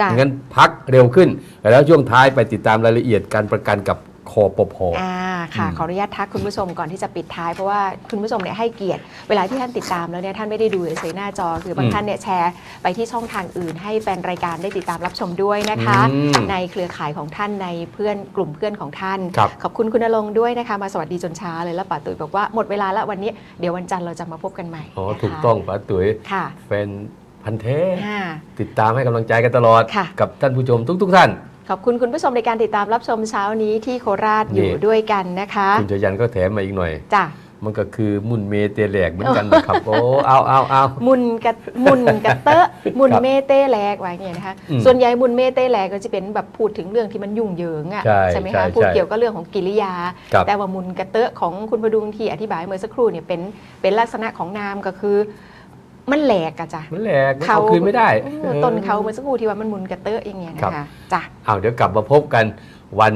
จ้ะงั้นพักเร็วขึ้น แล้วช่วงท้ายไปติดตามรายละเอียดการประกันกับคอปพอ่าค่ะอืมขออนุญาตทักคุณผู้ชมก่อนที่จะปิดท้ายเพราะว่าคุณผู้ชมเนี่ยให้เกียรติ เวลาที่ท่านติดตามแล้วเนี่ยท่านไม่ได้ดูเฉยๆหน้าจอ คือบางท่านเนี่ยแชร์ไปที่ช่องทางอื่น ให้แฟนรายการได้ติดตามรับชมด้วยนะคะอืมในเครือข่ายของท่านในเพื่อนกลุ่มเพื่อนของท่านครับขอบคุณคุณณรงค์ด้วยนะคะ มาสวัสดีจนเช้าเลยแล้วป๋าตุ๋ยบอกว่าหมดเวลาแล้ววันนี้เดี๋ยววันจันทร์เราจะมาพบกันใหม่อ๋อนะคะถูกต้องป้าตุ๋ยค่ะแฟน พันธ์แท้อ่าติดตามให้กำลังใจกันตลอดค่ะกับท่านผู้ชมทุก ๆ ท่านขอบคุณคุณผู้ชมในการติดตามรับชมเช้านี้ที่โคราชอยู่นี่ด้วยกันนะคะคุณชยันก็แถมมาอีกหน่อยจ้ะมันก็คือมุนเมเตแหลกเหมือนกันนะครับโอ้เอาเอาเอามุนกะมุนกะเตอะมุนครับเมเต้แลกไว้อย่างเงี้ยนะคะอืมส่วนใหญ่มุนเมเต้แลกก็จะเป็นแบบพูดถึงเรื่องที่มันยุ่งเหยิงอะใช่ไหมใช่คะพูดใช่เกี่ยวกับเรื่องของกิริยาครับแต่ว่ามุนกะเตอะของคุณพดุงที่อธิบายเมื่อสักครู่เนี่ยเป็นเป็นลักษณะของนามก็คือ มันแหลกอะจ้ะมันแหลกมันเอาคืนไม่ได้เออต้นเขาเมื่อสักครู่ที่ว่ามันมุนกะเตอะอย่างเงี้ยครันะบคะจ้ะเอาเดี๋ยวกลับมาพบกันวัน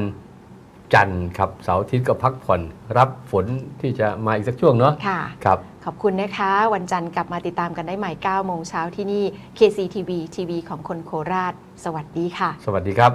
จันทร์ครับเสาร์อาทิตย์ก็พักผ่อนรับฝนที่จะมาอีกสักช่วงเนาะค่ะครับขอบคุณนะคะ วันจันทร์กลับมาติดตามกันได้ใหม่ 9 โมงเช้าที่นี่ KCTV ทีวีของคนโคราช สวัสดีค่ะ สวัสดีครับ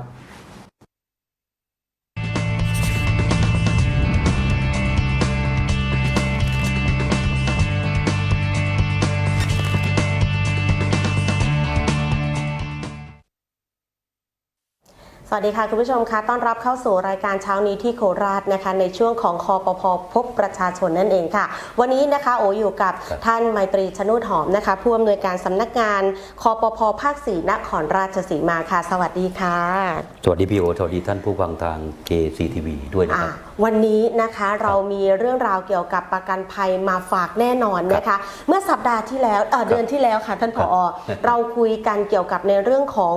สวัสดีค่ะ คุณผู้ชมคะต้อนรับเข้าสู่รายการเช้านี้ที่โคราชนะคะ ในช่วงของคอปพพบประชาชนนั่นเองค่ะ วันนี้นะคะโออยู่กับครับท่านไมตรีชนุดหอมนะคะ ผู้อำนวยการสำนักงานคอปพภาคสี่นครราชสีมาค่ะ สวัสดีค่ะ สวัสดีพี่โอสวัสดีท่านผู้ฟังทาง KCTV ด้วยนะอะครับ วันนี้นะคะเรามีเรื่องราวเกี่ยวกับประกันภัยมาฝากแน่นอนนะคะ เมื่อสัปดาห์ที่แล้วเอ่อเดือนที่แล้วค่ะท่านผอครับเราคุยกันเกี่ยวกับในเรื่องของ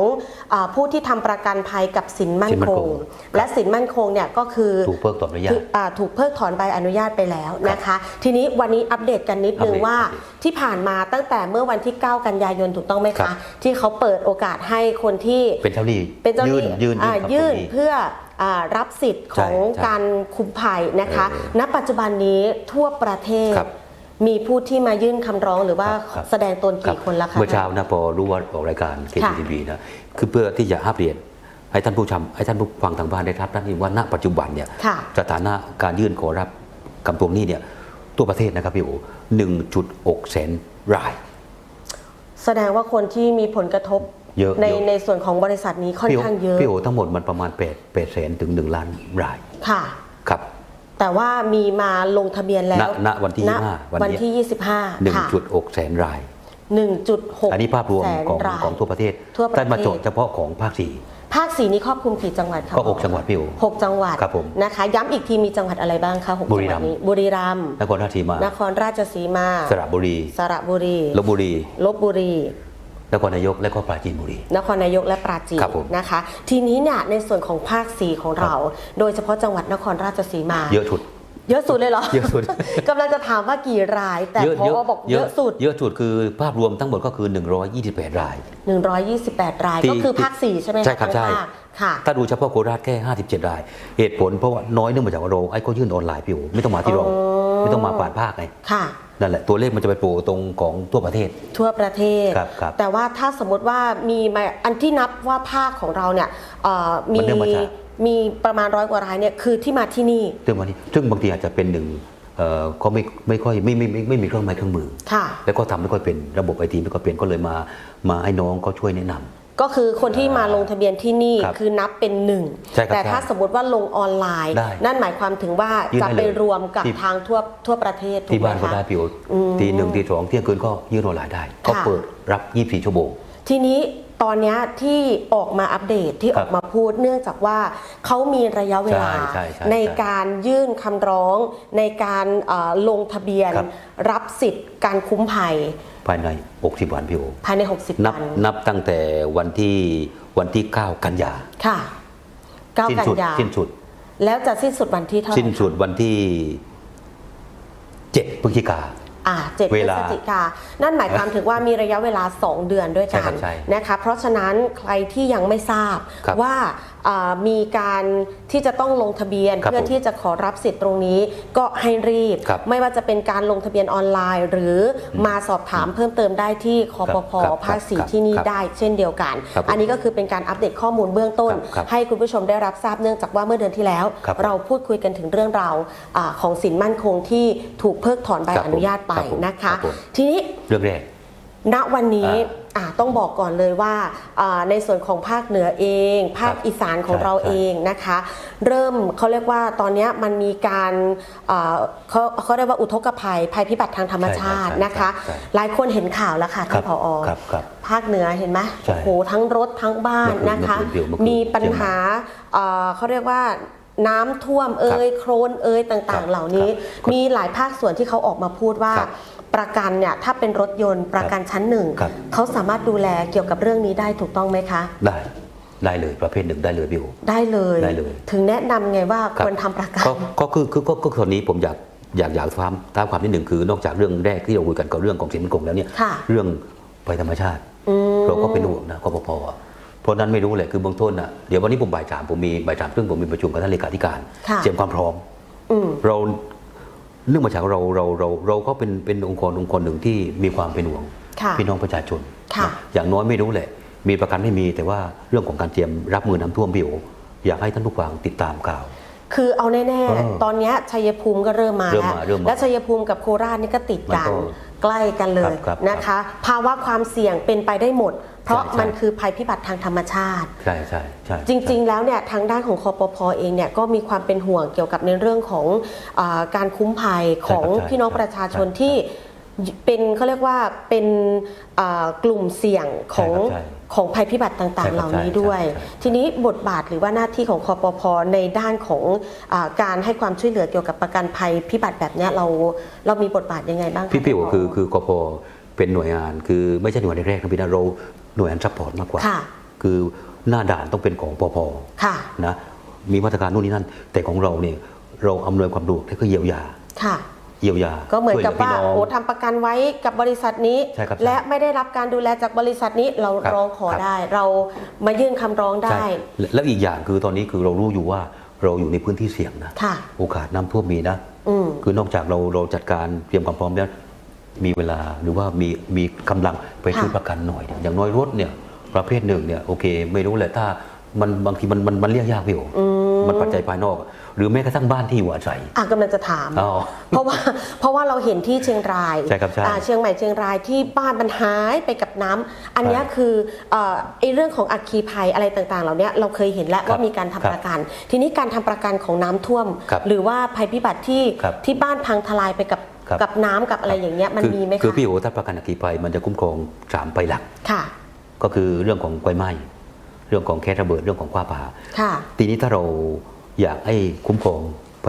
อาผู้ที่ทำประกันภัยกับสินมั่นสินมั่คนคง ง และสินมั่นคงเนี่ยก็คือ ถูกเพิกถอนอนุญาถูตกอ่าถูกเพิกถอนใบอนุญาตไปแล้วนะคะ ทีนี้วันนี้อัปเดตกันนิดนึงอัปเดตว่าอัปเดตที่ผ่านมาตั้งแต่เมื่อวันที่ 9 กันยายนถูกต้องไหมครัคะ บ ที่เขาเปิดโอกาสให้คนที่เป็นเจ้าหนี้เป็นเจ้าหยื่นนี้ยื่นอ่ายื่ยื่นนคำตรงนี้เพื่ออา รับสิทธิ์ของใช่ใช่การคุมภัยนะคะ เออณปัจจุบันนี้ทั่วประเทศ ครับ มีผู้ที่มายื่นคำร้องหรือว่าครับครับแสดงตนรับกี่คนแล้วคะ เมื่อเช้านะพอรู้ว่าออกรายการ KCTV นะคือเพื่อที่จะอัปเดตให้ท่านผู้ชมให้ท่านผู้ฟังทางบ้านได้รับท่านว่าณปัจจุบันเนี่ยค่ะ สถานะการยื่นขอรับกำทวงหนี้เนี่ยตัวประเทศนะครับพี่โอ1.6แสนราย แสดงว่าคนที่มีผลกระทบ เยอะในเยอะ ในส่วนของบริษัทนี้ค่อนพี่โอข้างเยอะพี่โอทั้งหมดมันประมาณ8 8แสนถึง 1 ล้านรายค่ะ ครับ แต่ว่ามีมาลงทะเบียนแล้วณณวันที่ณ25วันวันเนี้ยที่ 25ค่ะ1.6แสนราย 1.6อันนี้ภาพรวมแสนของราย ของทั่วประเทศทั่วประเทศ ท่านมาโจทย์เฉพาะของภาคสี่ภาคสีนี้ครอบคลุมกี่จังหวัดคะก็หกจังหวัดพี่โอ หกจังหวัดครับผมนะคะ ย้ำอีกทีมีจังหวัดอะไรบ้างคะหกบุจัรีงหวัรัดมย์ นี้บุรีรัมย์นครราชสีมานครราชสีมา สระบุรี สระบุรีลบบุรีลบบุรี นครนายกและก็ปราจีนบุรี นครนายกและปราจีนครับผมนะคะ ทีนี้เนี่ยในส่วนของภาคสีของเรา โดยเฉพาะจังหวัดนครราชสีมา เยอะสุด เยอะสุดเลยเหรอ เยอะสุดกำลังจะถามว่ากี่ราย แต่พอบอกเยอะสุด เยอะสุดคือภาพรวมทั้งหมดก็คือ 128 ราย 128 รายที่ก็คือภาคสี่ใช่ไหมะใช่ครับทั้งใช่ภาคค่ะถ้าดูเฉพาะโคราชแค่ 57 ราย เหตุผลเพราะว่าน้อยเนื่องมาจากว่าเราไอ้เขายื่นออนไลน์พี่โอไม่ต้องมาที่เราอ๋อ ไม่ต้องมาผ่านภาคไงค่ะนั่นแหละตัวเลขมันจะไปโผล่ตรงของทั่วประเทศ ทั่วประเทศ ครับครับแต่ว่าถ้าสมมติว่ามีมาอันที่นับว่าภาคของเราเนี่ยเอ่อมีมันเนื่องมาจาก มีประมาณร้อยกว่ารายเนี่ยคือที่มาที่นี่ซึ่งวันนี้ซึ่งบางทีอาจจะเป็นหนึ่งเอ่อเขาไม่ไม่ค่อยไม่ไม่ไม่ไม่มีเครื่องไม้เครื่องมือ ค่ะ แล้วก็ทำไม่ค่อยเป็นระบบไอทีไม่ค่อยเป็นก็เลยมามาให้น้องเขาช่วยแนะนำ ก็คือคนที่มาลงทะเบียนที่นี่ครับคือนับเป็นหนึ่งใช่ครับแต่ถ้าใช่สมมติว่าลงออนไลน์ ได้นั่นหมายความถึงว่ายื่นจะได้ไปเลยรวมกับที่ ทางทั่วทั่วประเทศถูที่กไหมบ้านก็คะ ได้พี่โออืมตีหนึ่งตีสองเที่ยงคืนก็ยื่นออนไลน์ได้ ก็ค่ะ เปิดรับ 24 ชั่วโมง ทีนี้ ตอนเนี้ยที่ออกมาอัปเดตที่คอรัอบกมาพูดเนื่องจากว่าเขามีระยะเวลาใช่ใช่ใช่ในการยื่นคำร้องในการเอ่อลงทะเบียนครับรับสิทธิ์การคุ้มภัย ภายใน 60 วันพี่โอภายใน 60นับวัน นับตั้งแต่วันที่วันที่ 9 กันยาค่ะ9สิ้นกันสุดยาสิ้นสุด แล้วจะสิ้นสุดวันที่เท่าไหร่สิ้นสุดวันที่ 7 พฤศจิกา อ่าเจ็ดพเวฤลาศจิกา นั่นหมายความถึงว่ามีระยะเวลา 2 เดือนด้วยกัใช่ครันบใช่นะคะ เพราะฉะนั้นใครที่ยังไม่ทราบครับว่าอ่า มีการที่จะต้องลงทะเบียนครับเพื่อที่จะขอรับสิทธิ์ตรงนี้ก็ให้รีบครับไม่ว่าจะเป็นการลงทะเบียนออนไลน์ หรือมาสอบถามเพิ่มเติมได้ที่คอปพครับภาคสี่ครับที่นี่ครับได้เช่นเดียวกันครับผมอันนี้ก็คือเป็นการอัปเดตข้อมูลเบื้องต้นครับครับให้คุณผู้ชมได้รับทราบเนื่องจากว่าเมื่อเดือนที่แล้วครับเราพูดคุยกันถึงเรื่องราวอาของสินมั่นคงที่ถูกเพิกถอนใบครับอผมนุญาตไปครับผมนะคะครับผมทีนี้เรื่องแรกณวันนี้อ่าอ่า ต้องบอกก่อนเลยว่าอ่าในส่วนของภาคเหนือเอง ภาคครับอีสานของใช่เราใช่เองนะคะ เริ่มเขาเรียกว่าตอนเนี้ยมันมีการอ่าเขาเขาเรียกว่าอุทกภัยภัยพิบัติทางธรรมชาติใช่ใช่นะคะใช่หลายคนเห็นข่าวแล้วค่ะท่านผอครับครับภาคเหนือเห็นไหมใช่โอ้โหทั้งรถทั้งบ้านเมื่อคืนนะคะเมื่อคืนเดี๋ยวเมื่อคืนมีปัญหาเอ่อเขาเรียกว่าน้ำท่วมเอ่ยโครนเอ่ยต่างครัๆบเหล่านี้ครับมีหลายภาคส่วนที่เขาออกมาพูดว่าครับ ประกันเนี่ยถ้าเป็นรถยนต์ประกันชั้นหนึ่งครับ เขาสามารถดูแลเกี่ยวกับเรื่องนี้ได้ถูกต้องไหมคะ ได้ได้เลยประเภทหนึ่งได้เลยพี่โอ ได้เลยได้เลย ถึงแนะนำไงว่าครัคบวรทำประกัน ก็ก็คือคือก็ก็คนนี้ผมอยากอยากอยากความตามความนิดหนึ่งคือนอกจากเรื่องแรกที่เราคุยกันกับเรื่องของสินมั่นคงแล้วเนี่ยค่ะ เรื่องภัยธรรมชาติ อืม เราก็เป็นห่วงนะกปภอะเพราะนั้นไม่รู้แหละคือเบื้องต้นอะเดี๋ยววันนี้ผมบ่ายสามผมมีบ่ายสามซึ่งผมมีประชุมกับท่านเลขาธิการค่ะ เตรียมความพร้อม อืม เรา เรื่องมาจากเราเราเราเราก็เป็นเป็นองค์กรองค์กรหนึ่งที่มีความเป็นห่วงค่ะพี่น้องประชาชนค่ะนะอย่างน้อยไม่รู้แหละ มีประกันไม่มีแต่ว่าเรื่องของการเตรียมรับมือน้ำท่วมพี่โออยากให้ท่านผู้ฟังติดตามข่าว คือเอาแน่เออๆตอนเนี้ยชัยภูมิก็เริ่มมาเริ่มแล้วมาเริ่มมาและชัยภูมิกับโคราชนี่ก็ติดกันมันก็ ใกล้กันเลยครับครับนะคะ ภาวะความเสี่ยงเป็นไปได้หมด เพราะใช่ใช่ มันคือภัยพิบัติทางธรรมชาติ ใช่ใช่ใช่จริง ๆ แล้วเนี่ยทางด้านของคอปพอเองเนี่ยก็มีความเป็นห่วงเกี่ยวกับในเรื่องของอาการคุ้มภัยของใช่ครับพี่น้องใช่ประชาชนใช่ที่เป็นเขาเรียกว่าเป็นอ่ากลุ่มเสี่ยงของใช่ครับใช่ ของภัยพิบัติต่างใช่ๆครับเหล่านี้ใช่ด้วยใช่ใช่ทีนี้บทบาทหรือว่าหน้าที่ของคอปพอในด้านของอาการให้ความช่วยเหลือเกี่ยวกับประกันภัยพิบัติแบบเนี้ยเราเรามีบทบาทยังไงบ้างคะพี่พี่โอท่านผคือคือกพเป็นหน่วยงานคือไม่ใช่หน่วยแรกๆนะพี่นะเราหน่วยงานซัพพอร์ตมากกว่าค่ะคือหน้าด่านต้องเป็นของปพค่ะนะมีมาตรการนู่นนี่นั่น แต่ของเราเนี่ยเราอำนวยความสะดวกแล้วก็เยียวยาค่ะ เยียวยาก็เหมือนกับช่ยว่าพี่น้งโอ้ทำประกันไว้กับบริษัทนี้ใช่ครับและไม่ได้รับการดูแลจากบริษัทนี้เราครับร้องขอครับได้ เรามายื่นคำร้องได้ใช่และแล้วอีกอย่างคือตอนนี้คือเรารู้อยู่ว่าเราอยู่ในพื้นที่เสี่ยงนะค่ะโอกาสน้ำท่วมมีนะอืมคือนอกจากเราเราจัดการเตรียมความพร้อมแล้วมีเวลาหรือว่ามีมีกำลังไปซื้อค่ะประกันหน่อยเนี่ยอย่างน้อยรถเนี่ยประเภทหนึ่งเนี่ยโอเค ไม่รู้แหละถ้ามันบางทีมันมันมันเรียกยากพี่โออืมมันปัจจัยภายนอก หรือแม้กระทั่งบ้านที่อยู่อาศัยอะกำลังจะถาม อ๋อ เพราะว่าเพราะว่าเราเห็นที่เชียงรายใช่ครับใช่อ่าเชียงใหม่เชียงรายที่บ้านมันหายไปกับน้ำอันเนี้ยใช่คือเอ่อไอ้เรื่องของอัคคีภัยอะไรต่างๆ เหล่าเนี้ยเราเคยเห็นแล้วครับว่ามีการทำครับประกัน ทีนี้การทำประกันของน้ำท่วม ครับหรือว่าภัยพิบัติที่ครับที่บ้านพังทลายไปกับครับ กับน้ำกับอะไรอย่างเงี้ยมันคือมีไหมคือคะพี่โอถ้าประกันอัคคีภัยมันจะคุ้มครองสามไปหลัก ค่ะ ก็คือเรื่องของไฟไหม้เรื่องของแก๊สระเบิดเรื่องของฟ้าผ่า ค่ะ ทีนี้ถ้าเรา อยากให้คุ้มครองไป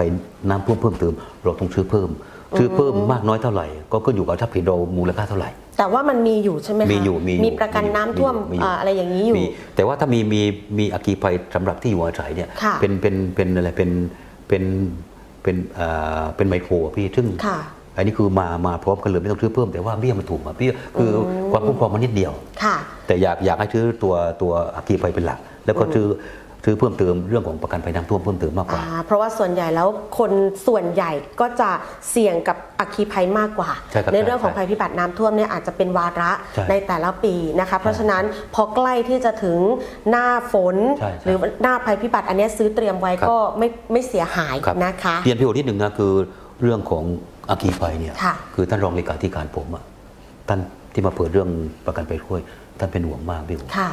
น้ำท่วมเพิ่มเติมเราต้องซื้อเพิ่ม ซื้อเพิ่มมากน้อยเท่าไหร่ ก็ขึ้นอยู่กับทรัพย์สินเรามูลค่าเท่าไหร่ แต่ว่ามันมีอยู่ใช่ไหมคะมีอยู่มีอยู่มีประกันน้ำท่วมมีอยู่อ่าอะไรอย่างนี้อยู่มีแต่ว่าถ้ามีมีมีอัคคีภัยสำหรับที่อยู่อาศัยเนี่ยค่ะเป็นเป็นเป็นอะไรเป็นเป็นเป็นเอ่อเป็นไมโครอะพี่ซึ่งค่ะอันนี้คือมามาพร้อมกันเลยไม่ต้องซื้อเพิ่มแต่ว่าเบี้ยมันถูกอะเบี้ยคืออความคุ้มครองมันนิดเดียวค่ะแต่อยากอยากให้ซื้อตัวตัวอัคคีภัยเป็นหลัก แล้วก็ซื้อ ซื้อเพิ่มเติมเรื่องของประกันภัยน้ำท่วมเพิ่มเติมมากกว่า อ่าเพราะว่าส่วนใหญ่แล้วคนส่วนใหญ่ก็จะเสี่ยงกับอัคคีภัยมากกว่าใช่ครับเรื่องของใช่ภัยพิบัติน้ำท่วมเนี่ยอาจจะเป็นวาระใช่ในแต่ละปีนะคะ เพราะฉะนั้นพอใกล้ที่จะถึงหน้าฝน ใช่ใช่หรือหน้าภัยพิบัติอันเนี้ยซื้อเตรียมไว้ครับ ก็ไม่ไม่เสียหายครับนะคะ เรียนพี่โอนิดหนึ่งนะคือเรื่องของอัคคีภัยเนี่ยค่ะ คือท่านรองเลขาธิการผมอะท่านที่มาเปิดเรื่องประกันภัยช่วย ท่านเป็นห่วงมากพี่โอ ค่ะ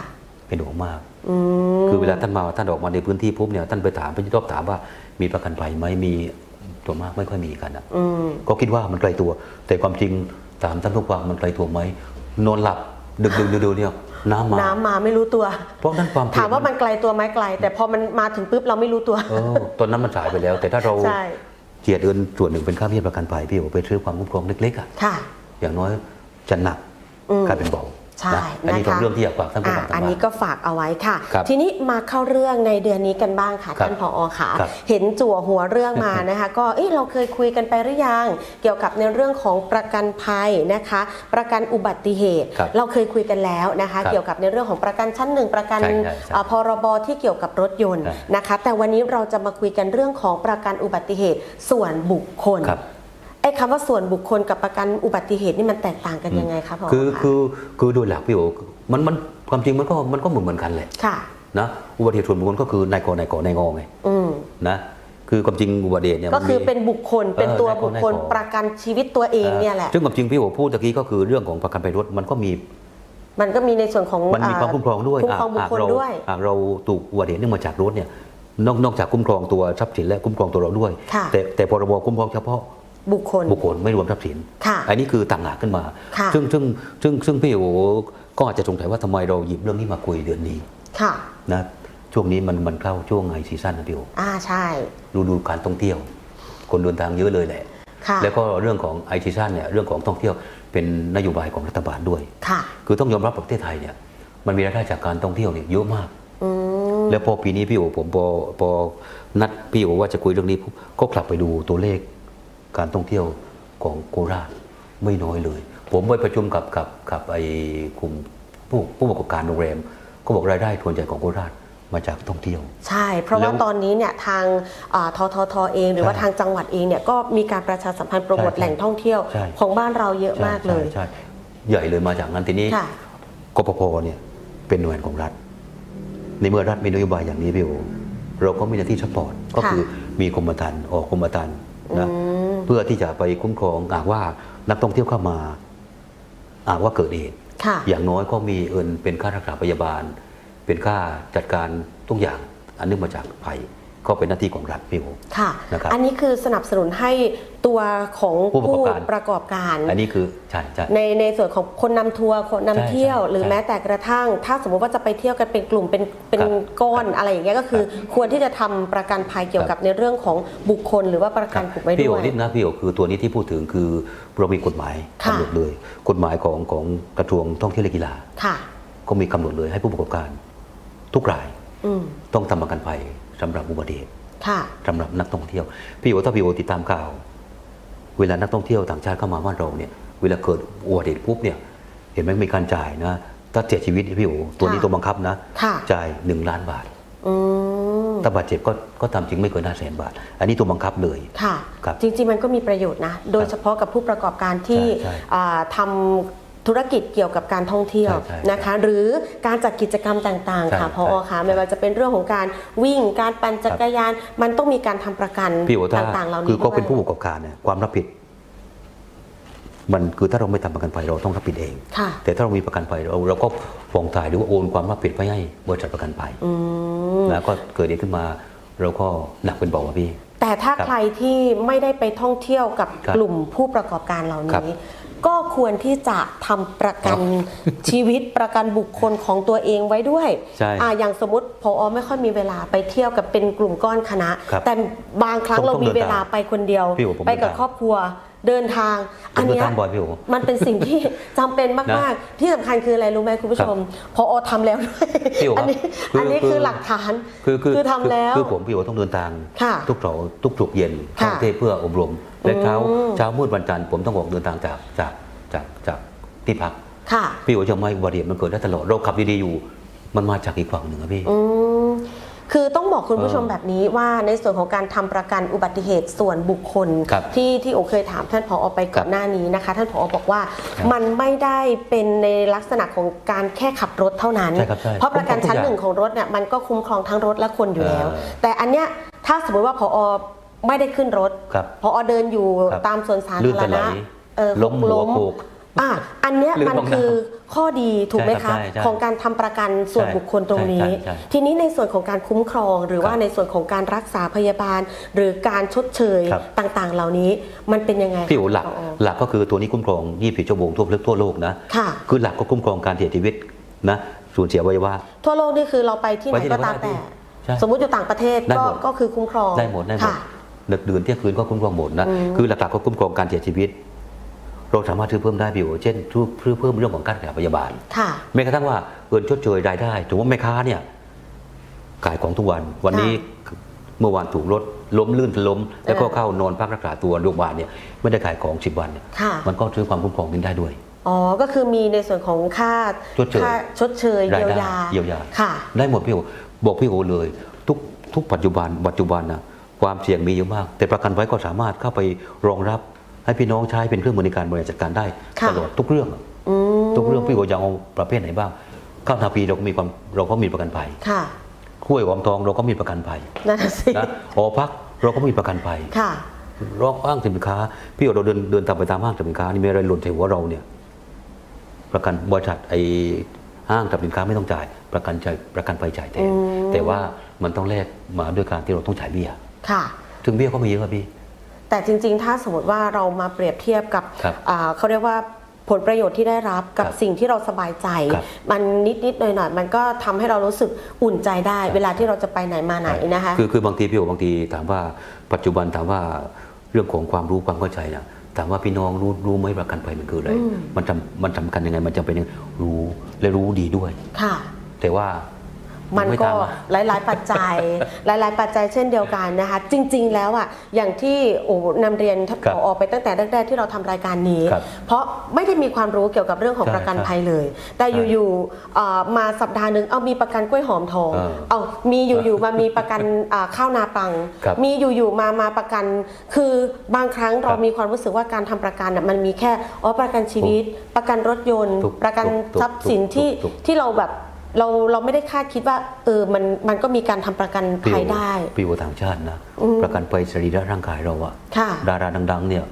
เป็นห่วงมากอืมคือเวลาท่านมาท่านออกมาในพื้นที่ปุ๊บเนี่ยท่านไปถามไปรอบถามว่ามีประกันภัยไหมมีตัวมากไม่ค่อยมีกันอะอืมก็คิดว่ามันไกลตัว แต่ความจริงถามท่านผู้ฟังมันไกลตัวไหมนอนหลับดึกดึกๆดื่นๆเนี่ยน้ำมาน้ำมาไม่รู้ตัว เพราะนั้นความเสี่ยงถามว่ามันไกลตัวไหมไกล แต่พอมันมาถึงปุ๊บเราไม่รู้ตัวเออตอนนั้นมันสายไปแล้ว แต่ถ้าเราใช่เจียดเงินส่วนหนึ่งเป็นค่าเบี้ยประกันภัยพี่โอไปซื้อความคุ้มครองเล็กๆอะค่ะอย่างน้อยจะหนักอืมกลายเป็นเบา ใช่นะอันนี้นะคะเป็นเรื่องที่อยากฝากท่านผู้อะฟังทางอันบ้านี้นก็ฝากเอาไว้ค่ะครับทีนี้มาเข้าเรื่องในเดือนนี้กันบ้างค่ะครับท่านผอค่ะครับเห็นจั่วหัวเรื่องมานะคะ ก็เอ๊ะเราเคยคุยกันไปหรือยังเกี่ยวกับในเรื่องของประกันภัยนะคะ ประกันอุบัติเหตุครับเราเคยคุยกันแล้วนะคะครับเกี่ยวกับในเรื่องของประกันชั้นหนึ่งประกันใช่ใช่ใช่เอ่อพรบที่เกี่ยวกับรถยนต์ใช่นะคะ แต่วันนี้เราจะมาคุยกันเรื่องของประกันอุบัติเหตุส่วนบุคคลครับ ไอ้คำว่าส่วนบุคคลกับประกันอุบัติเหตุนี่มันแตกต่างกันยังไงคะผอคือคะคือคือโดยหลักพี่โอมันมันความจริงมันก็มันก็เหมือนเหมือนกันแหละค่ะนะอุบัติเหตุส่วนบุคคลก็คือนายกนายกนายงอไงอืมนะคือความจริงอุบัติเหตุเนี่ยก็มันคือมีเป็นบุคคลเป็นตัวเออบุคคลได้ขอประกันชีวิตตัวเองเนี่ยแหละซึ่งความจริงพี่โอพูดตะกี้ก็คือเรื่องของประกันภัยรถมันก็มี มันก็มีในส่วนของมันมีความคุ้มครองด้วยคุ้มครองบุคหากคลเราด้วยหากเราถูกอุบัติเหตุเนื่องมาจากรถเนี่ยนอกนอกจากคุ้มครองตัวทรัพย์สินและคุ้มครองตัวเราด้วยค่ะแต่แต่พรบคุ้มครองเฉพาะ บุคคลบุคคลไม่รวมทรัพย์สินค่ะอันนี้คือต่างหากขึ้นมาค่ะซึ่งซึ่งซึ่งซึ่งพี่โอก็อาจจะสงสัยว่าทำไมเราหยิบเรื่องนี้มาคุยเดือนนี้ค่ะนะช่วงนี้มันมันเข้าช่วงไฮซีซั่นนะพี่โออ่าใช่ฤดูการท่องเที่ยว คนเดินทางเยอะเลยแหละค่ะแล้วก็เรื่องของไอซีซั่นเนี่ยเรื่องของท่องเที่ยวเป็นนโยบายของรัฐบาลด้วยค่ะคือต้องยอมรับประเทศไทยเนี่ยมันมีรายได้จากการท่องเที่ยวเนี่ยเยอะมากอืมแล้วพอปีนี้พี่โอผมพอพอนัดพี่โอว่าจะคุยเรื่องนี้ปุ๊บก็กลับไปดูตัวเลข การท่องเที่ยวของโคราชไม่น้อยเลย ผมไปประชุมกับกับกับไอ้กลุ่มผู้ผู้ประกอบการโรงแรม ก็บอกรายได้ส่วนใหญ่ของโคราชมาจากท่องเที่ยว ใช่ เพราะแล้ว่าวตอนนี้เนี่ยทางอ่าทททเอง หรือว่าใช่ทางจังหวัดเองเนี่ยก็มีการประชาสัมพันธ์โปรโมทใช่แหล่งท่องเที่ยวใช่ของบ้านเราเยอะมากเลยใช่ใช่ใหญ่เลยมาจากนั้นทีนี้ค่ะกปพเนี่ยเป็นหน่วยงานของรัฐ ในเมื่อรัฐมีนโยบายอย่างนี้พี่โอเราก็มีหน้าที่สปอร์ตก็คือมีกรมธรรม์ออกกรมธรรม์นะอืม เพื่อที่จะไปคุ้มครองหากว่านักท่องเที่ยวเข้ามาหากว่าเกิดเหตุค่ะอย่างน้อยก็มีเอินเป็นค่ารักษาพยาบาล เป็นค่าจัดการทุกอย่างอันเนื่องมาจากภัย ก็เป็นหน้าที่ของรัฐพี่โอค่ะนะครับอันนี้คือสนับสนุนให้ตัวของผู้ประกอบการประกอบการอันนี้คือใช่ใช่ในในส่วนของคนนำทัวร์คนนำใช่เที่ยวใช่หรือใช่แม้แต่กระทั่ง ถ้าสมมติว่าจะไปเที่ยวกันเป็นกลุ่มเป็นเป็นครับก้อนครับอะไรอย่างเงี้ยก็คือ ควรที่จะทำประกันภัยเกี่ยวกับในเรื่องของบุคคล หรือว่าประกันผูกไว้พี่ด้โอวยนิดนะพี่โอคือตัวนี้ที่พูดถึงคือเรามีกฎหมายค่ะกำหนดเลยกฎหมายของของกระทรวงท่องเที่ยวและกีฬาค่ะก็มีกำหนดเลยให้ผู้ประกอบการ ทุกรายอืมต้องทำประกันภัย สำหรับอุบัติเหตุค่ะสำหรับนักท่องเที่ยว พี่โอถ้าพี่โอติดตามข่าว เวลานักท่องเที่ยวต่างชาติเข้ามาบ้านเราเนี่ยเวลาเกิดอุบัติเหตุปุ๊บเนี่ยเห็นไหมมีการจ่ายนะ ถ้าเสียชีวิตพี่โอตัวนี้ค่ะตัวบังคับนะค่ะจ่ายหนึ่งล้านบาทอืมถ้าบาดเจ็บก็ก็ตามจริงไม่เกินห้าแสนบาท อันนี้ตัวบังคับเลยค่ะครับจริงๆ มันก็มีประโยชน์นะ โดยเฉพาะกับผู้ประกอบการที่ใช่ใช่อ่าทำ ธุรกิจเกี่ยวกับการท่องเที่ยวใช่ใช่นะคะ หรือการจัดกิจกรรมต่างใช่ๆค่ะพอใช่ค่ะไม่ว่าจะเป็นเรื่องของการวิ่งการปั่นจักรยาน มันต้องมีการทำประกันพี่โอถ้าต่างๆเหล่านี้คือก็เป็นด้วยผู้ประกอบการเนี่ยความรับผิด มันคือถ้าเราไม่ทำประกันภัยเราต้องรับผิดเอง ค่ะ แต่ถ้าเรามีประกันภัยเราเราก็ฟ้องถ่ายหรือว่าโอนความรับผิดไปให้บริษัทประกันภัยอืม แล้วก็เกิดเหตุขึ้นมา เราก็หนักเป็นเบาอะพี่ แต่ถ้าครับใครที่ไม่ได้ไปท่องเที่ยวกับครับกลุ่มผู้ประกอบการเหล่าครับนี้ ก็ควรที่จะทำประกันชีวิตประกันบุคคลของตัวเองไว้ด้วยใช่อ่าอย่างสมมติพอไม่ค่อยมีเวลาไปเที่ยวกับเป็นกลุ่มก้อนคณะ ครับแต่บางครั้งต้องเราต้องมีเดินเวลาทางไปคนเดียว พี่โอ๋ผมไปกับเดินทาง ครอบครัวเดินทางผมอันเนี้ยเดินทางบ่อยพี่โอ๋มันเป็นสิ่งที่ จำเป็นนะมากๆ ที่สำคัญคืออะไรรู้ไหมคุณผู้ชม พอทำแล้วด้วยพี่โอ๋อันนี้คืออันนี้คือคือหลักฐานคือคือคือทำแล้ว คือผมพี่โอต้องเดินทางค่ะทุกเสาร์ทุกศุกร์เย็นเข้ากค่ะรุงเทพเพื่ออบรม และเช้าอืมเช้ามืดวันจันทร์ผมต้องออกเดินทางจากจากจากจากที่พักค่ะพี่โอจะไม่อุบัติเหตุมันเกิดได้ตลอดเราขับดีๆอยู่ มันมาจากอีกฝั่งหนึ่งอะพี่อืมคือต้องบอกคุณผู้ชมเออแบบนี้ว่าในส่วนของการทำประกันอุบัติเหตุส่วนบุคคลครับที่ที่โอเคยถามท่านผอไปก่อนครับหน้านี้นะคะ ท่านผอบอกว่าครับมันไม่ได้เป็นในลักษณะของการแค่ขับรถเท่านั้นใช่ครับใช่เพราะประกันชั้นคุ้มครองทุกอย่างหนึ่งของรถเนี่ยมันก็คุ้มครองทั้งรถและคนอยู่แล้วเออแต่อันเนี้ยถ้าสมมติว่าผอ ไม่ได้ขึ้นรถครับผอเดินอยู่ครับตามสวนสาลื่นธารถลาณะยเออล้มหัวโขก อะอันเนี้ยลื่นมันลงน้ำคือข้อดีถูกไหมใช่ครัคะ บใช่ใช่ของการทำประกันส่วนใช่บุคคลตรงนี้ ใช่ใช่ใช่ทีนี้ในส่วนของการคุ้มครอง หรือว่าครับในส่วนของการรักษาพยาบาล หรือการชดเชยครับ ต่างๆ เหล่านี้มันเป็นยังไงพี่โอหลัก ผอหลักก็คือตัวนี้คุ้มครอง24ชั่วโมงทั่วโลกทั่วโลกนะค่ะ คือหลักก็คุ้มครองการเสียชีวิตนะสูญเสียอวัยวะ ทั่วโลกนี่คือเราไปที่ไหไปนที่ไหนก็ตามก็ได้แต่ใช่สมมุติอยู่ต่างประเทศได้ก็หมดก็คือคุ้มครองได้หมดได้หมด ค่ะ ดึกดื่นเที่ยงคืนก็คุ้มครองหมดนะอืมคือหลักๆก็คุ้มครองการเสียชีวิต เราสามารถซื้อเพิ่มได้พี่โอเช่นซื้อซื้อเพิ่มเรื่องของการขายพยาบาลค่ะแม้กระทั่งว่าเงินชดเชยรายได้ถือว่าแม่ค้าเนี่ยขายของทุกวันวันนี้เมื่อวานถูกรถล้มลื่นล้ม แล้วก็เออเข้านอนพักรักษาตัวโรงพยาบาลเนี่ยไม่ได้ขายของสิบวันเนี่ยค่ะมันก็ซื้อความคุ้มครองนี้ได้ด้วยอ๋อ ก็คือมีในส่วนของค่าชดเชยค่าชดเชยรายเยียได้วยาเยียวยา ค่ะ ได้หมดพี่โอบอกพี่โอเลย ทุกทุกปัจจุบันปัจจุบันนะ ความเสี่ยงมีเยอะมาก แต่ประกันไว้ก็สามารถเข้าไปรองรับให้พี่น้องใช้เป็นเครื่องมือในการบริหารจัดการได้ค่ะตลอดทุกเรื่องอืมทุกเรื่องพี่โอจะเอาประเภทไหนบ้างข้าวนาปีเราก็มีความเราก็มีประกันภัยค่ะห้วยหอมทองเราก็มีประกันภัยนั่นน่ะสินะหอพักเราก็มีประกันภัยค่ะรอบห้างสินค้า พี่เราเดินเดินตามไปตามห้างสินค้านี่มีอะไรหล่นใส่หัวเราเนี่ย ประกันบริษัทไอ้ห้างสินค้าไม่ต้องจ่าย ประกันจ่ายประกันภัยจ่ายแทนอืมแต่ว่ามันต้องแลกมาด้วยการที่เราต้องจ่ายเบี้ย ค่ะซึ่งเบี้ยก็ไม่เยอะครับพี่ แต่จริง ๆ ถ้าสมมติว่าเรามาเปรียบเทียบกับครับอ่าเขาเรียกว่าผลประโยชน์ที่ได้รับกับครับสิ่งที่เราสบายใจ ครับมันนิด ๆ หน่อย ๆ มันก็ทำให้เรารู้สึกอุ่นใจได้เวลาที่เราจะไปไหนมาไหนนะคะ คือคือบางทีพี่โอบางทีถามว่าปัจจุบันถามว่าเรื่องของความรู้ความเข้าใจนะถามว่าพี่น้องรู้รู้ไหมประกันภัยมันคืออะไร อืม มันจำมันสำคัญยังไงมันจำเป็นยังไงรู้และรู้ดีด้วย ค่ะ แต่ว่า มันไก็ตาาหลาย ๆ ปัจจัย หลาย ๆ ปัจจัยเช่นเดียวกันนะคะ จริง ๆ แล้วอะอย่างที่โอ้นำเรียนครับผอไปตั้งแต่แรก ๆ ที่เราทำรายการนี้ครับเพราะไม่ได้มีความรู้เกี่ยวกับเรื่องของใช่ประกันใช่ภัยเลย แต่ใช่อยู่ๆเอ่อมาสัปดาห์หนึ่งเอามีประกันกล้วยหอมทอง เออเอามีอยู่ๆมามีประกันอ่าข้าวนาปังครับมีอยู่ๆมามาประกัน คือบางครั้งเราครับมีความรู้สึกว่าการทำประกันน่ะมันมีแค่อ๋อประกันชีวิต ประกันรถยนต์ถูกประกันถูกถูกทรัพย์สินถูกที่ถูกที่เราแบบ เราเราไม่ได้คาดคิดว่าเออมันมันก็มีการทำประกันภัยได้พี่โอต่างชาตินะ อืม ประกันภัยสรีระร่างกายเราอะค่ะดาราดัง ๆ เนี่ย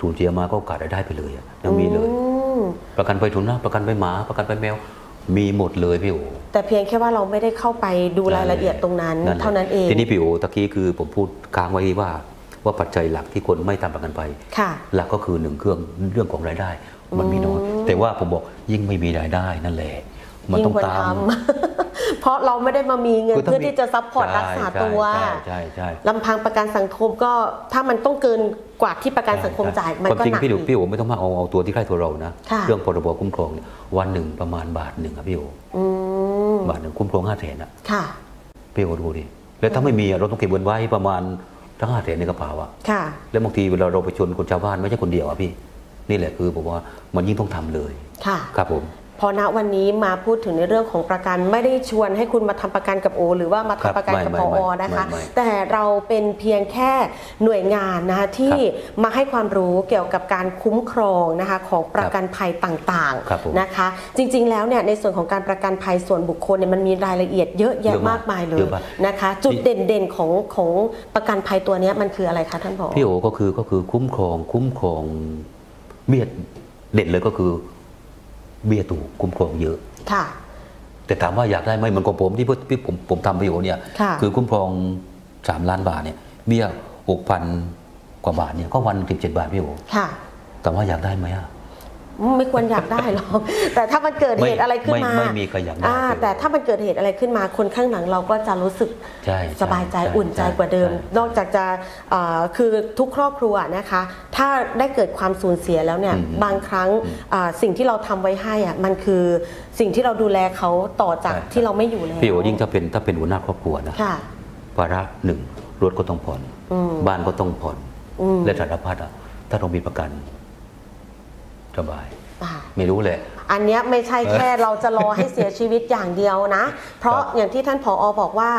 ถูกเจียมาก็โอกาสรายได้ไปเลยอะยังมีเลย อืมประกันภัยทุนนะประกันภัยหมา ประกันภัยแมว มีหมดเลยพี่โอแต่เพียงแค่ว่าเราไม่ได้เข้าไปดูรายละเอียดตรงนั้น แหละเท่านั้นเองทีนี้พี่โอตะกี้คือผมพูดค้างไว้ว่า ว่าปัจจัยหลักที่คนไม่ทำประกันภัย ค่ะ หลักก็คือหนึ่งเครื่องเรื่องของรายได้ มันมีน้อยอืมแต่ว่าผมบอกยิ่งไม่มีรายได้นั่นแหละ มันยิ่งต้องควรตาทมำเพราะเราไม่ได้มามีเงินคืต้เพื่งอมีที่จะซัพพอร์ตใช่รักษาตัวใช่ใช่ใช่ลำพังประกันสังคมก็ถ้ามันต้องเกินกว่าที่ประกันสังคมจ่ายมันความก็จริงหนักพี่ดูอีกพี่โอไม่ต้องมาเอาเอาตัวที่ใกล้ตัวเรานะค่ะเรื่องพรบคุ้มครองเนี่ยวันหนึ่งประมาณบาทหนึ่งครับพี่โออืมบาทหนึ่งคุ้มครองห้าแสนอะค่ะพี่โอดูดิแล้วถ้าไม่มีอะเราต้องเก็บเงินไว้ประมาณทั้งห้าแสนในกระเป๋าอะค่ะแล้วบางทีเวลาเราไปชนคนชาวบ้านไม่ใช่คนเดียวอะพี่ นี่แหละคือผมว่ามันยิ่งต้องทำเลย ค่ะ ครับผม พอณวันนี้มาพูดถึงในเรื่องของประกันไม่ได้ชวนให้คุณมาทำประกันกับโอ หรือว่ามาครับทำประกันกับไม่พไม่อไม่นะคะไม่ไม่แต่เราเป็นเพียงแค่หน่วยงานนะคะที่มาให้ความรู้เกี่ยวกับการคุ้มครองนะคะของประกันภัยต่างครับผมๆนะคะ จริง ๆ แล้วเนี่ยในส่วนของการประกันภัยส่วนบุคคลเนี่ยมันมีรายละเอียดเยอะแยะเยอะมามากกมายเลเยยอะมากนะคะ จุดเด่นๆของของประกันภัยตัวเนี้ยมันคืออะไรคะท่านผอพี่โอก็คือก็คือคุ้มครองคุ้มครองเบี้ยเด่นเลยก็คือ เบี้ยถูกคุ้มครองเยอะค่ะ แต่ถามว่าอยากได้ไหมเหมันของผมที่พี่พี่ผมผมทำพี่โอเนี่ยค่ะอคุ้มครองสามล้านบาทเนี่ยเบี้ยหกพันกว่าบาทเนี่ยก็วันสิบเจ็ดบาทพี่โอค่ะแต่ว่าอยากได้ไหมอะ ไม่ควรอยากได้หรอกแต่ถ้ามันเกิดเหตุอะไรขึ้นมาไม่ไม่มีใครอยากได้อ่าเลยแต่ถ้ามันเกิดเหตุอะไรขึ้นมาคนข้างหลังเราก็จะรู้สึกใช่สบายใจช่อุ่นใจกว่าเดิมใช่นอกจากจะเอ่อคือทุกครอบครัวนะคะ ถ้าได้เกิดความสูญเสียแล้วเนี่ยอืมบางครั้งอ่าสิ่งที่เราทำไว้ให้อะมันคือสิ่งที่เราดูแลเขาต่อจากใช่ที่เราไม่อยู่แล้วพี่โอยิ่งถ้าเป็นถ้าเป็นหัวหน้าครอบครัวนะค่ะภาระหนึ่งรถก็ต้องผ่อนอืมบ้านก็ต้องผ่อนอืมและสารพัดอะถ้าเรามีประกัน สบาย อ่าไม่รู้แหละอันเนี้ยไม่ใช่แค่เราจะรอให้เสียชีวิตอย่างเดียวนะ เพราะครับอย่างที่ท่านผออบอกว่า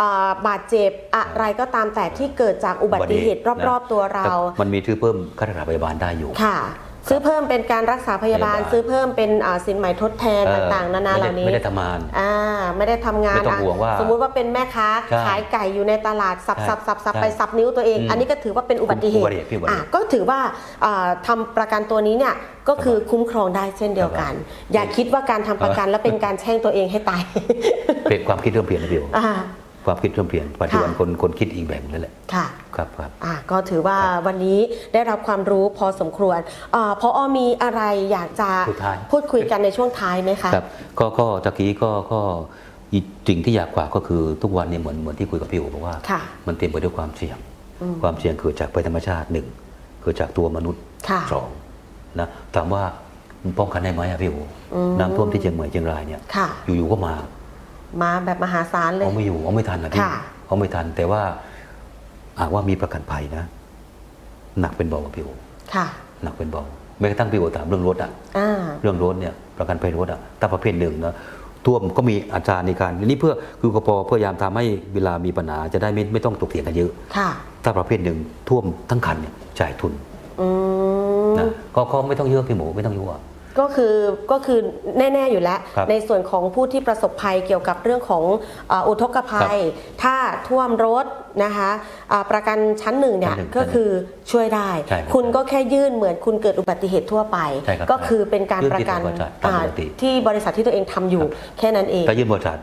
อ่าบาดเจ็บอะไรก็ตามแต่ที่เกิดจากอุบัติเหตุรอบๆตัวเราแต่มันมีชื่อเพิ่มค่ารักษาพยาบาลได้อยู่ ค่ะ ซื้อเพิ่มเป็นการรักษาพยาบาล พยาบาล ซื้อเพิ่มเป็นอ่าสินใหม่ทดแทนเออต่างๆ นานาไม่เหได้ล่านี้ไม่ได้ทำงาน อ่าไม่ได้ทำงานไม่ต้องอะห่วงว่าสมมุติว่าเป็นแม่ค้าใช่ขายไก่อยู่ในตลาดสับใช่สับสับสับใช่ไปสับนิ้วตัวเอง อืมอันนี้ก็ถือว่าเป็นอุบัติเหอุตุบัติเหตุพี่อุบัติเหตุอะก็ถือว่าอ่าทำาประกันตัวนี้เนี่ยก็คือคุ้มครองได้เช่นเดียวกัน อย่าคิดว่าการทำประกันแล้วเป็นการแช่งตัวเองให้ตาย เปลี่ยนความคิดเริ่มเปลี่ยนนะพี่โอ อ่า ความคิดเริ่มเปลี่ยนปัจจุบันค่ะคนคนคิดอีกแบบนั่นแหละค่ะครับครับอะก็ถือว่าวันนี้ได้รับความรู้พอสมควรอาพออมีอะไรอยากจะสุดท้ายพูดคุยกันในช่วงท้ายไหมคะครับก็ก็ตะกี้ก็ก็อีกสิ่งที่อยากกว่าก็คือทุกวันเนี่ยเหมือนเหมือนที่คุยกับพี่โอบอกว่าค่ะมันเต็มไปด้วยความเสี่ยงอืมความเสี่ยงเกิดจากภัยธรรมชาติหนึ่งเกิดจากตัวมนุษย์ค่ะสองนะถามว่ามันป้องกันได้ไหมอะพี่โออืมน้ำท่วมที่เชียงใหม่เชียงรายเนี่ยค่ะอยู่ๆก็มา มาแบบมหาศาลเลยเอาไม่อยู่เอาไม่ทันนะพี่ค่ะ เอาไม่ทัน แต่ว่าหากว่ามีประกันภัยนะ หนักเป็นเบาอะพี่โอค่ะหนักเป็นเบาแม้กระทั่งพี่โอถามเรื่องรถอะอ่าเรื่องรถเนี่ยประกันภัยรถอะถ้าประเภทหนึ่งนะท่วมก็มีอาจารย์ในการนี่เพื่อคือกปพยายามทำให้เวลามีปัญหาจะได้ไม่ไม่ต้องตกเถียงกันเยอะ ค่ะ ถ้าประเภทหนึ่งท่วมทั้งคันเนี่ยจ่ายทุนอืมนะก็ก็ไม่ต้องเยอะพี่หมูไม่ต้องเยอะ ก็คือก็คือแน่ ๆ อยู่แล้ว ครับในส่วนของผู้ที่ประสบภัยเกี่ยวกับเรื่องของเอ่ออุทกภัย ถ้าท่วมรถนะคะอ่าประกันชั้นหนึ่งเนี่ยชั้นหนึ่งก็คือช่วยได้ ใช่ครับคุณก็แค่ยื่นเหมือนคุณเกิดอุบัติเหตุทั่วไป ใช่ครับก็คือเป็นการยื่นประกันที่บริษัทตามอ่าปกติที่บริษัทที่ตัวเองทำอยู่แค่นั้นเองถ้ายื่นบริษัท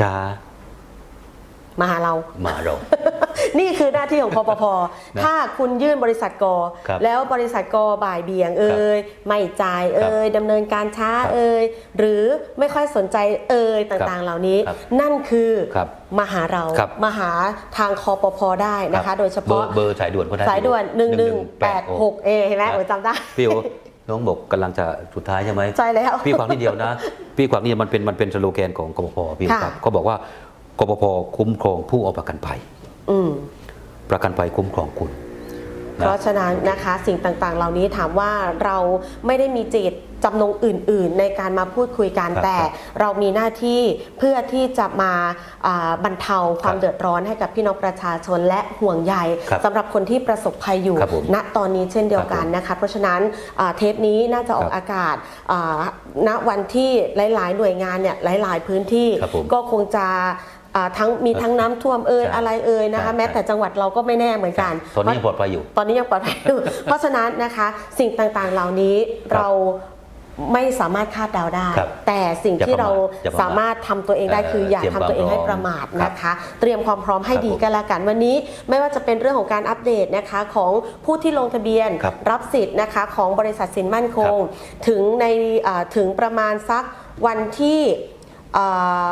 ช้า มาหาเรา มาเรา นี่คือหน้าที่ของคอปพนะถ้าคุณยื่นบริษัทกอครับแล้วบริษัทกอบ่ายเบี่ยงเอ่ยไม่จ่ายเอ่ยดำเนินการช้าครับเอ่ยหรือไม่ค่อยสนใจเอ่ยต่างๆ เหล่านี้ครับนั่นคือครับมาหาเราครับมาหาทางคอปพได้นะคะ โดยเฉเบอพาะร์เบอร์สายด่วนก็ได้สายด่วน 1186เอเห็นไหมครับโอ้จำได้พี่โอน้องบอกกำลังจะสุดท้ายใช่ไหมใช่แล้วพี่ขวังนิดเดียวนะ พี่ขวังนี่มันเป็นมันเป็นสโลแกนของกบพพี่ค่ะครับเขาบอกว่า กบพคุ้มครองผู้เอาประกันภัยอืม ประกันภัยคุ้มครองคุณเพราะฉะนั้นนะคะสิ่งต่างๆ เหล่านี้ถามว่าเราไม่ได้มีเจตจำนงอื่น ๆ ในการมาพูดคุยกันครับแต่ เรามีหน้าที่เพื่อที่จะมาอ่าบรรเทาความครับเดือดร้อนให้กับพี่น้องประชาชนและห่วงใยครับสำหรับคนที่ประสบภัยอยู่ครับผมณตอนนี้เช่นเดียวกันนะคะ เพราะฉะนั้นอ่าเทปนี้น่าจะออกครับอากาศอ่าณวันที่หลาย ๆ หน่วยงานเนี่ยหลาย ๆ พื้นที่ครับผมก็คงจะอ่า ทั้งมีทั้งน้ำท่วมเอ่ยใช่อะไรเอ่ยนะคะใช่แม้แต่จังหวัดเราก็ไม่แน่เหมือนกันตอนนี้ยังปลอดภัยอยู่ ตอนนี้ยังปลอดภัยอยู่ เพราะฉะนั้นนะคะสิ่งต่างๆเหล่านี้ครับเราไม่สามารถคาดเดาได้ครับแต่สิ่งที่อย่าประเรามาทอย่าประมาทสามารถทำตัวเองได้เอ่อคืออย่าเตรียมทำตัวเองให้ความพร้อมประมาทครับนะคะ เตรียมความพร้อมให้ครับดีผมกันละกันวันนี้ ไม่ว่าจะเป็นเรื่องของการอัปเดตนะคะของผู้ที่ลงทะเบียนครับรับสิทธิ์นะคะของบริษัทสินมั่นคง ถึงในอ่าถึงประมาณสักวันที่อ่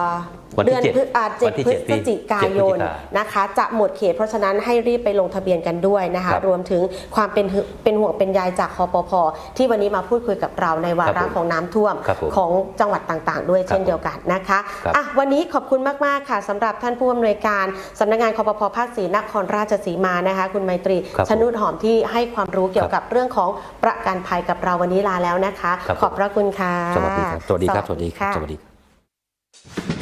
า วันที่เดือนเจ็ดพฤอ่าเจ็ดวันที่พฤเจ็ดศจิกายนเจ็ดพฤศจิกานะคะจะหมดเขตเพราะฉะนั้นให้รีบไปลงทะเบียนกันด้วยนะคะครับรวมถึงความเป็นหึเป็นห่วงเป็นใยจากคอปพที่วันนี้มาพูดคุยกับเราในวาครัระบผมของน้ำท่วมครับผมของจังหวัดต่างๆ ด้วยเช่นครับผมเดียวกันนะคะครับอะวันนี้ขอบคุณมากๆค่ะสำหรับท่านผู้อำนวยการสำนักงานคอปพภาคสีนครราชสีมานะคะ คุณไมตรีครับชนุดหอมที่ให้ความรู้เกี่ยวครับกับเรื่องของประกันภัยกับเราวันนี้ลาแล้วนะคะครับผมขอบพระคุณค่ะสวัสดีครับสวัสดีครับสวัสดีครับะสวัสดีครับ